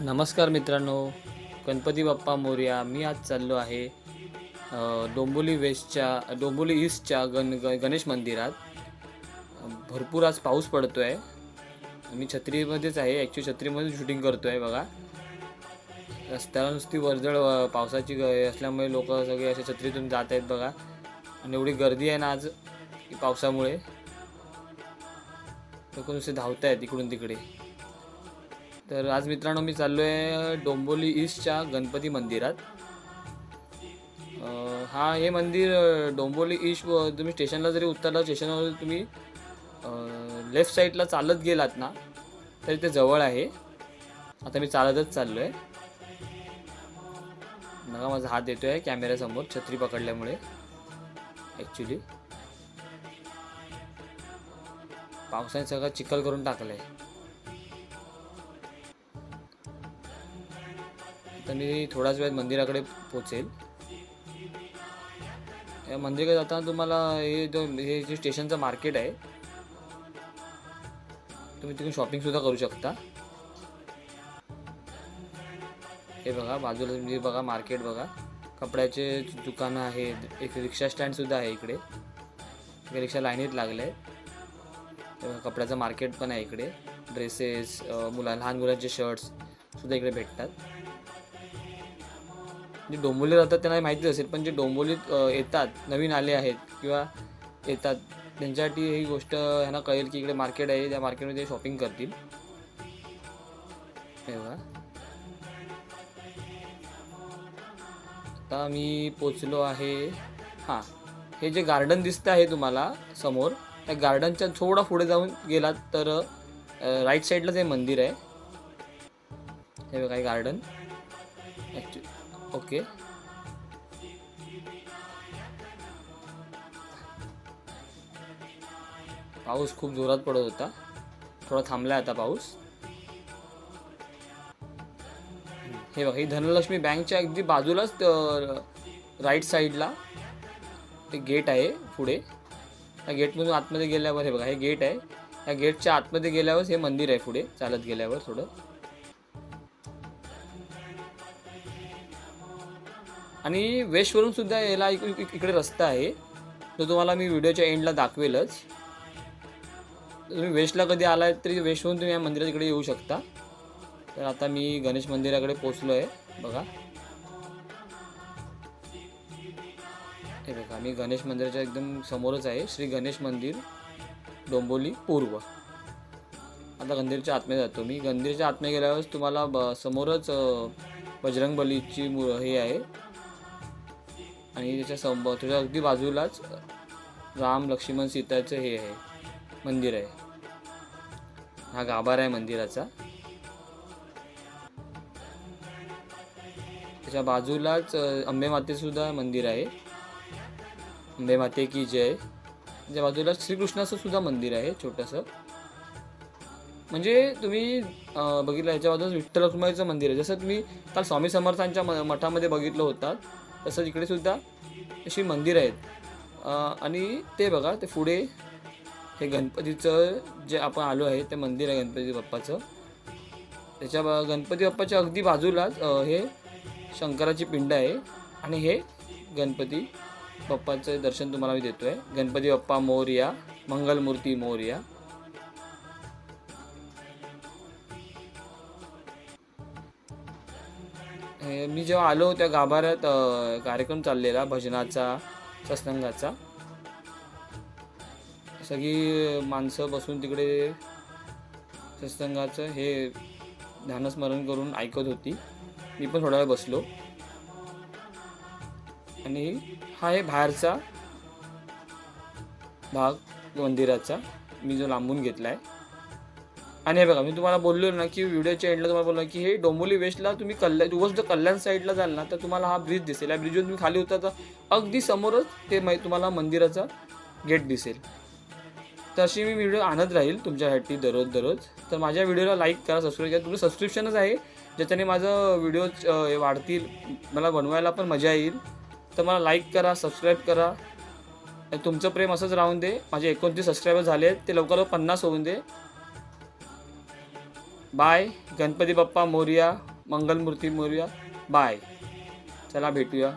नमस्कार मित्रांनो गणपती बाप्पा मोर्या मी आज चाललो आहे डोंबोली वेस्टच्या डोंबोली ईस्टच्या गण ग- गणेश मंदिरात. भरपूर आज पाऊस पडतो आहे मी छत्रीमध्येच आहे ॲक्च्युली छत्रीमध्ये शूटिंग करतो आहे बघा. रस्त्याला नुसती वर्दळ पावसाची असल्यामुळे लोक सगळे असे छत्रीतून जात आहेत बघा. आणि एवढी गर्दी आहे ना आज पावसामुळे. लोक नुसते धावत आहेत इकडून तिकडे. तर आज मित्रांनो मी चाललो आहे डोंबोली ईस्टच्या गणपती मंदिरात. हा हे मंदिर डोंबोली ईस्ट तुम्ही स्टेशनला जरी उतरला स्टेशनवर तुम्ही लेफ्ट साईडला चालत गेलात ना तरी ते जवळ आहे. आता मी चालतच चाललो आहे बघा माझा हात येतो आहे कॅमेऱ्यासमोर छत्री पकडल्यामुळे ॲक्च्युली पावसाने सगळं चिखल करून टाकलं आहे तर मी थोड्याच वेळात मंदिराकडे पोचेल या मंदिराकडे जाताना तुम्हाला हे जो हे जे स्टेशनचं मार्केट आहे तुम्ही तिकडून शॉपिंगसुद्धा करू शकता. हे बघा बाजूला तुम्ही बघा मार्केट बघा. कपड्याचे दुकानं आहेत एक रिक्षा स्टँडसुद्धा आहे इकडे. रिक्षा लाईनीत लागले आहे बघा, कपड्याचं मार्केट पण आहे इकडे. ड्रेसेस मुला लहान मुलांचे शर्ट्ससुद्धा इकडे भेटतात. जे डोंबोलीत राहतात त्यांना माहितीच असेल पण जे डोंबोलीत येतात नवीन आले आहेत किंवा येतात त्यांच्यासाठी ही गोष्ट ह्यांना कळेल की इकडे मार्केट आहे त्या मार्केटमध्ये शॉपिंग करतील. हे बघा. आता मी पोचलो आहे हां हे जे गार्डन दिसतं आहे तुम्हाला समोर त्या गार्डनच्या थोडा पुढे जाऊन गेलात तर राईट साईडलाच हे मंदिर आहे. हे बघा हे गार्डन. Actually okay. पाऊस खूप जोरात पडत होता. थोडा थांबला आता पाऊस. हे बघा ही धनलक्ष्मी बँकच्या अगदी बाजूलाच राईट साईडला ते गेट आहे पुढे. त्या गेटमधून आतमध्ये गेल्यावर हे बघा हे गेट आहे. या गेटच्या आतमध्ये गेल्यावर हे मंदिर आहे पुढे चालत गेल्यावर थोडं. आणि वेस्टवरून सुद्धा यायला इकडे रस्ता आहे. तो तुम्हाला मी व्हिडिओच्या एंडला दाखवेलच. तुम्ही वेस्टला कधी आलाय तरी वेस्टवरून तुम्ही या मंदिरात इकडे येऊ शकता. तर आता मी गणेश मंदिराकडे पोचलो आहे बघा. हे बघा मी गणेश मंदिराच्या एकदम समोरच आहे. श्री गणेश मंदिर डोंबोली पूर्व. आता गंधीरच्या आतमध्ये जातो मी. गंधीरच्या आतमध्ये गेल्यावर तुम्हाला ब समोरच बजरंगबलीची मु हे आहे. आणि त्याच्या सम त्याच्या अगदी बाजूलाच राम लक्ष्मण सीताचं हे आहे मंदिर आहे. हा गाभार आहे मंदिराचा. त्याच्या बाजूलाच अंबे सुद्धा मंदिर आहे. अंबे माते की जय. त्याच्या बाजूला श्रीकृष्णाचं सुद्धा मंदिर आहे छोटंसं. म्हणजे तुम्ही बघितलं ह्याच्या बाजूला विठ्ठल रुक्माईचं मंदिर आहे. जसं तुम्ही काल स्वामी समर्थांच्या मठामध्ये बघितलं होतात तसंच इकडे सुद्धा अशी मंदिरं आहेत. आणि ते बघा ते पुढे हे गणपतीचं जे आपण आलो आहे ते मंदिर आहे गणपती बाप्पाचं. त्याच्या बा- गणपती बाप्पाच्या अगदी बाजूलाच हे शंकराची पिंड आहे आणि हे गणपती बाप्पाचं दर्शन तुम्हाला मी देतो आहे गणपती बाप्पा मोरया मंगलमूर्ती मोरया. हे मी जेव्हा आलो त्या गाभाऱ्यात कार्यक्रम चाललेला भजनाचा सत्संगाचा. सगळी माणसं बसून तिकडे सत्संगाचं हे ध्यानस्मरण करून ऐकत होती. मी पण थोडा वेळ बसलो. आणि हा आहे बाहेरचा भाग मंदिराचा मी जो लांबून घेतला आहे आणि हे बघा मी तुम्हाला बोललो ना की व्हिडिओच्या एंडला तुम्हाला बोललो की हे डोंबोली वेस्टला तुम्ही कल्याण तुम्ही जर कल्याण साईडला जाल ना तर तुम्हाला हा ब्रिज दिसेल. या ब्रिजवर तुम्ही खाली उतरता अगदी समोरच ते तुम्हाला मंदिराचा गेट दिसेल. तर अशी मी व्हिडिओ आणत राहील तुमच्यासाठी दररोज दररोज. तर माझ्या व्हिडिओला लाईक करा सबस्क्राईब करा. तुमचं सबस्क्रिप्शनच आहे ज्याच्याने माझं व्हिडिओ वाढतील मला बनवायला पण मजा येईल. तर मला लाईक करा सबस्क्राईब करा. तुमचं प्रेम असंच राहून दे. माझे एकोणतीस सबस्क्रायबर झाले आहेत ते लवकर पन्नास होऊन दे. बाय गणपती बाप्पा मोर्या मंगलमूर्ती मोर्या बाय चला भेटूया